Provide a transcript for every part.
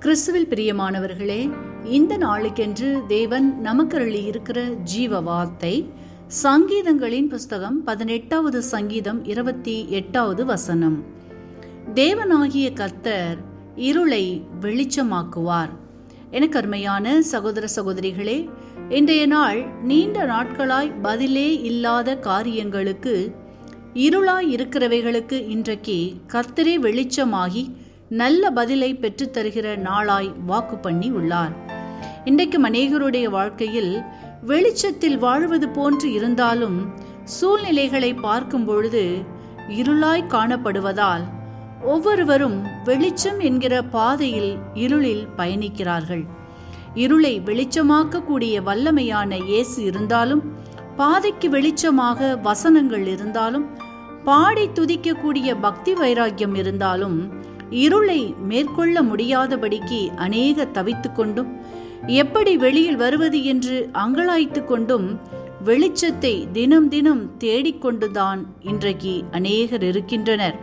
கிறிஸ்துவில் பிரியமானவர்களே இந்த நாளுக்கென்று தேவன் நமக்கருளி இருக்கிற ஜீவ வார்த்தை சங்கீதங்களின் புஸ்தகம் பதினெட்டாவது சங்கீதம் இருபத்தி எட்டாவது வசனம். தேவனாகிய கர்த்தர் இருளை வெளிச்சமாக்குவார். எனக்கு அருமையான சகோதர சகோதரிகளே இன்றைய நாள் நீண்ட நாட்களாய் பதிலே இல்லாத காரியங்களுக்கு இருளாய் இருக்கிறவைகளுக்கு இன்றைக்கு கர்த்தரே வெளிச்சமாகி நல்ல பதிலை பெற்றுத்தருகிற நாளாய் வாக்கு பண்ணி உள்ளார். இன்றைக்கும் அநேகருடைய வாழ்க்கையில் வெளிச்சத்தில் வாழ்வது போன்று இருந்தாலும் சூழ்நிலைகளை பார்க்கும் பொழுது இருளாய் காணப்படுவதால் ஒவ்வொருவரும் வெளிச்சம் என்கிற பாதையில் இருளில் பயணிக்கிறார்கள். இருளை வெளிச்சமாக்கக்கூடிய வல்லமையான இயேசு இருந்தாலும் பாதைக்கு வெளிச்சமாக வசனங்கள் இருந்தாலும் பாடி துதிக்கக்கூடிய பக்தி வைராக்கியம் இருந்தாலும் இருளை மேற்கொள்ள முடியாதபடிக்கு அநேக தவித்து கொண்டும் எப்படி வெளியில் வருவது என்று அங்கலாய்த்து கொண்டும் வெளிச்சத்தை தினம் தினம் தேடிக்கொண்டுதான் இன்றைக்கு அநேகர் இருக்கின்றனர்.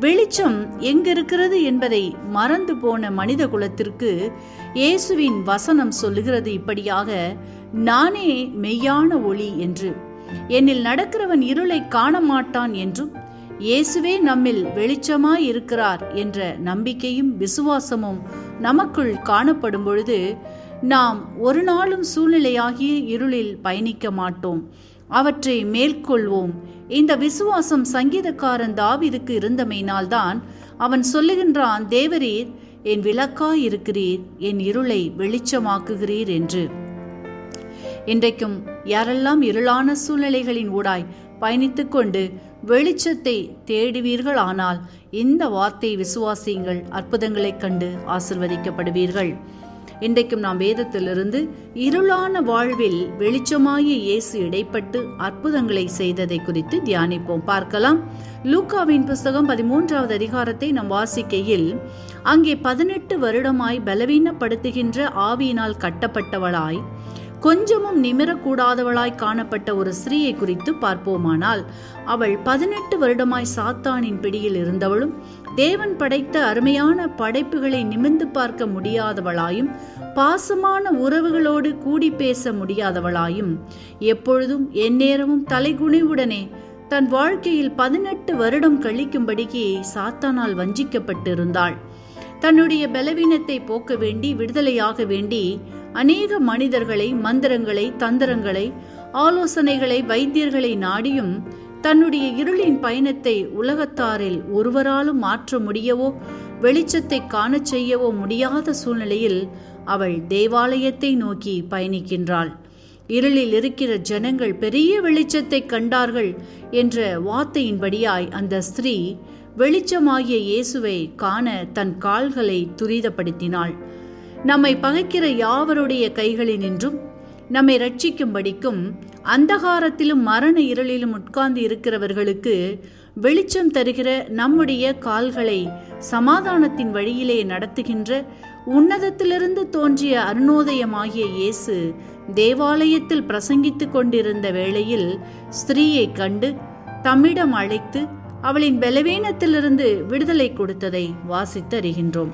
வெளிச்சம் எங்கிருக்கிறது என்பதை மறந்து போன மனித குலத்திற்கு இயேசுவின் வசனம் சொல்லுகிறது இப்படியாக நானே மெய்யான ஒளி என்று. என்னில் நடக்கிறவன் இருளை காண மாட்டான் என்றும் இயேசுவே நம்மில் வெளிச்சமாய் இருக்கிறார் என்ற நம்பிக்கையும் விசுவாசமும் நமக்குள் காணப்படும் பொழுது நாம் ஒரு நாளும் சூழ்நிலையாகிய இருளில் பயணிக்க மாட்டோம். அவற்றை மேற்கொள்வோம். இந்த விசுவாசம் சங்கீதக்காரன் தாவிதுக்கு இருந்தமையினால்தான் அவன் சொல்லுகின்றான் தேவரீர் என் விளக்காய் இருக்கிறீர் என் இருளை வெளிச்சமாக்குகிறீர் என்று. இன்றைக்கும் யாரெல்லாம் இருளான சூழ்நிலைகளின் ஊடாய் பயணித்து கொண்டு வெளிச்சத்தை தேடுவீர்கள் ஆனால் இந்த வார்த்தை விசுவாசியுங்கள் அற்புதங்களைக் கண்டு ஆசிர்வதிக்கப்படுவீர்கள். இன்றைக்கும் நாம் வேதத்திலிருந்து இருளான வாழ்வில் வெளிச்சமாய இயேசு இடைப்பட்டு அற்புதங்களை செய்ததை குறித்து தியானிப்போம். பார்க்கலாம். லூக்காவின் புஸ்தகம் பதிமூன்றாவது அதிகாரத்தை நாம் வாசிக்கையில் அங்கே பதினெட்டு வருடமாய் பலவீனப்படுத்துகின்ற ஆவியினால் கட்டப்பட்டவளாய் கொஞ்சமும் நிமிரக்கூடாதவளாய் காணப்பட்ட ஒரு ஸ்திரீயை குறித்து பார்ப்போமானால் அவள் பதினெட்டு வருடமாய் சாத்தானின் பிடியில் இருந்தவளும் தேவன் படைத்த அருமையான படைப்புகளை நிமிர்ந்து பார்க்க முடியாதவளாயும் பாசமான உறவுகளோடு கூடி பேச முடியாதவளாயும் எப்பொழுதும் எந்நேரமும் தலைகுனிவுடனே தன் வாழ்க்கையில் பதினெட்டு வருடம் கழிக்கும்படிக்கு சாத்தானால் வஞ்சிக்கப்பட்டிருந்தாள். தன்னுடைய பலவீனத்தை போக்க வேண்டி விடுதலையாக வேண்டி அநேக மனிதர்களை மந்திரங்களை தந்திரங்களை ஆலோசனைகளை வைத்தியர்களை நாடியும் தன்னுடைய இருளின் பயணத்தை உலகத்தாரில் ஒருவராலும் மாற்ற முடியவோ வெளிச்சத்தை காண செய்யவோ முடியாத சூழ்நிலையில் அவள் தேவாலயத்தை நோக்கி பயணிக்கின்றாள். இருளில் இருக்கிற ஜனங்கள் பெரிய வெளிச்சத்தை கண்டார்கள் என்ற வார்த்தையின்படியாய் அந்த ஸ்திரீ வெளிச்சமாகிய இயேசுவை காண தன் கால்களை துரிதப்படுத்தினாள். நம்மை பகைக்கிற யாவருடைய கைகளினின்றும் நம்மை ரட்சிக்கும்படிக்கும் அந்தகாரத்திலும் மரண இருளிலும் உட்கார்ந்து இருக்கிறவர்களுக்கு வெளிச்சம் தருகிற நம்முடைய கால்களை சமாதானத்தின் வழியிலே நடத்துகின்ற உன்னதத்திலிருந்து தோன்றிய அருணோதயமாகிய இயேசு தேவாலயத்தில் பிரசங்கித்துக் கொண்டிருந்த வேளையில் ஸ்திரீயை கண்டு தம்மிடம் அழைத்து அவளின் பலவீனத்திலிருந்து விடுதலை கொடுத்ததை வாசித்து அறிகின்றோம்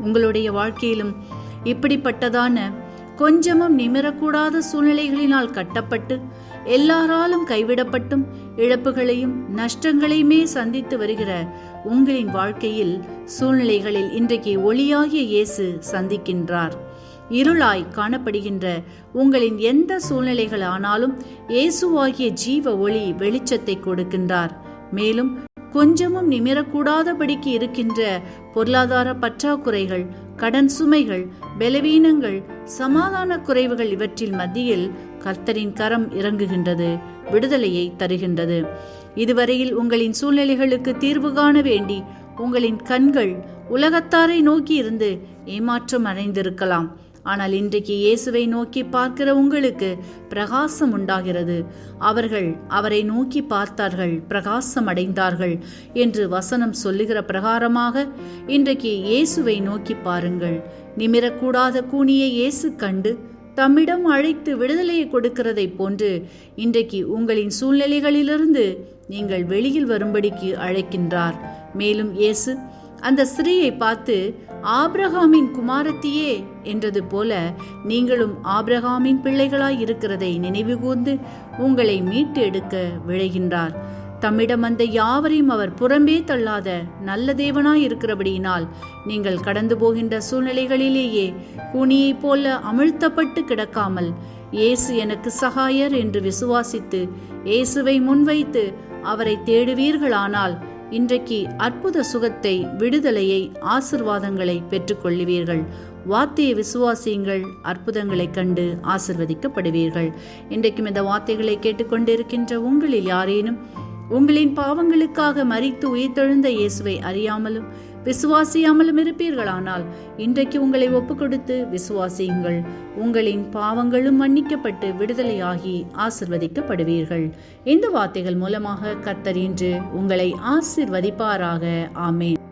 உங்களுடைய வாழ்க்கையிலும் இப்படிப்பட்டதான கொஞ்சமும் நிமிரக்கூடாத சூழ்நிலைகளினால் கட்டப்பட்டு எல்லாராலும் கைவிடப்பட்டும் இழப்புகளையும் நஷ்டங்களையுமே சந்தித்து வருகிற உங்களின் வாழ்க்கையில் சூழ்நிலைகளில் இன்றைக்கு ஒளியாகிய இயேசு சந்திக்கின்றார். இருளாய் காணப்படுகின்ற உங்களின் எந்த சூழ்நிலைகள் ஆனாலும் இயேசுவாகிய ஜீவ ஒளி வெளிச்சத்தை கொடுக்கின்றார். மேலும் கொஞ்சமும் நிமிரக்கூடாதபடிக்கு இருக்கின்ற பொருளாதார பற்றாக்குறைகள் கடன் சுமைகள் பலவீனங்கள் சமாதான குறைவுகள் இவற்றில் மத்தியில் கர்த்தரின் கரம் இறங்குகின்றது விடுதலையை தருகின்றது. இதுவரையில் உங்களின் சூழ்நிலைகளுக்கு தீர்வு காண வேண்டி உங்களின் கண்கள் உலகத்தாரை நோக்கி இருந்து ஏமாற்றம் அடைந்திருக்கலாம். ஆனால் இன்றைக்கு இயேசுவை நோக்கி பார்க்கிற உங்களுக்கு பிரகாசம் உண்டாகிறது. அவர்கள் அவரை நோக்கி பார்த்தார்கள் பிரகாசம் அடைந்தார்கள் என்று வசனம் சொல்லுகிற பிரகாரமாக இன்றைக்கு இயேசுவை நோக்கி பாருங்கள். நிமிரக்கூடாத கூனியை இயேசு கண்டு தம்மிடம் அழைத்து விடுதலையை கொடுக்கிறதை போன்று இன்றைக்கு உங்களின் சூழ்நிலைகளிலிருந்து நீங்கள் வெளியில் வரும்படிக்கு அழைக்கின்றார். மேலும் இயேசு அந்த ஸ்திரீயை பார்த்து ஆப்ரஹாமின் குமாரத்தியே என்றது போல நீங்களும் ஆப்ரஹாமின் பிள்ளைகளாய் இருக்கிறதை நினைவுகூர்ந்து உங்களை மீட்டு எடுக்க விழைகின்றார். தம்மிடம் அந்த யாவரையும் அவர் புறம்பே தள்ளாத நல்ல தேவனாய் இருக்கிறபடியினால் நீங்கள் கடந்து போகின்ற சூழ்நிலைகளிலேயே குனியைப் போல அமிழ்த்தப்பட்டு கிடக்காமல் இயேசு எனக்கு சகாயர் என்று விசுவாசித்து இயேசுவை முன்வைத்து அவரை தேடுவீர்களானால் இன்றைக்கு அற்புத சுகத்தை விடுதலையை ஆசிர்வாதங்களை பெற்றுக்கொள்ளுவீர்கள். வார்த்தையை விசுவாசியுங்கள் அற்புதங்களைக் கண்டு ஆசிர்வதிக்கப்படுவீர்கள். இன்றைக்கும் இந்த வார்த்தைகளை கேட்டுக்கொண்டிருக்கின்ற உங்களில் யாரேனும் உங்களின் பாவங்களுக்காக மரித்து உயிர்த்தெழுந்த இயேசுவை அறியாமலும் விசுவாசியாமலும் இருப்பீர்களானால் இன்றைக்கு உங்களை ஒப்பு கொடுத்து விசுவாசியுங்கள். உங்களின் பாவங்களும் மன்னிக்கப்பட்டு விடுதலையாகி ஆசிர்வதிக்கப்படுவீர்கள். இந்த வார்த்தைகள் மூலமாக கத்தர் இன்று உங்களை ஆசிர்வதிப்பாராக. ஆமேன்.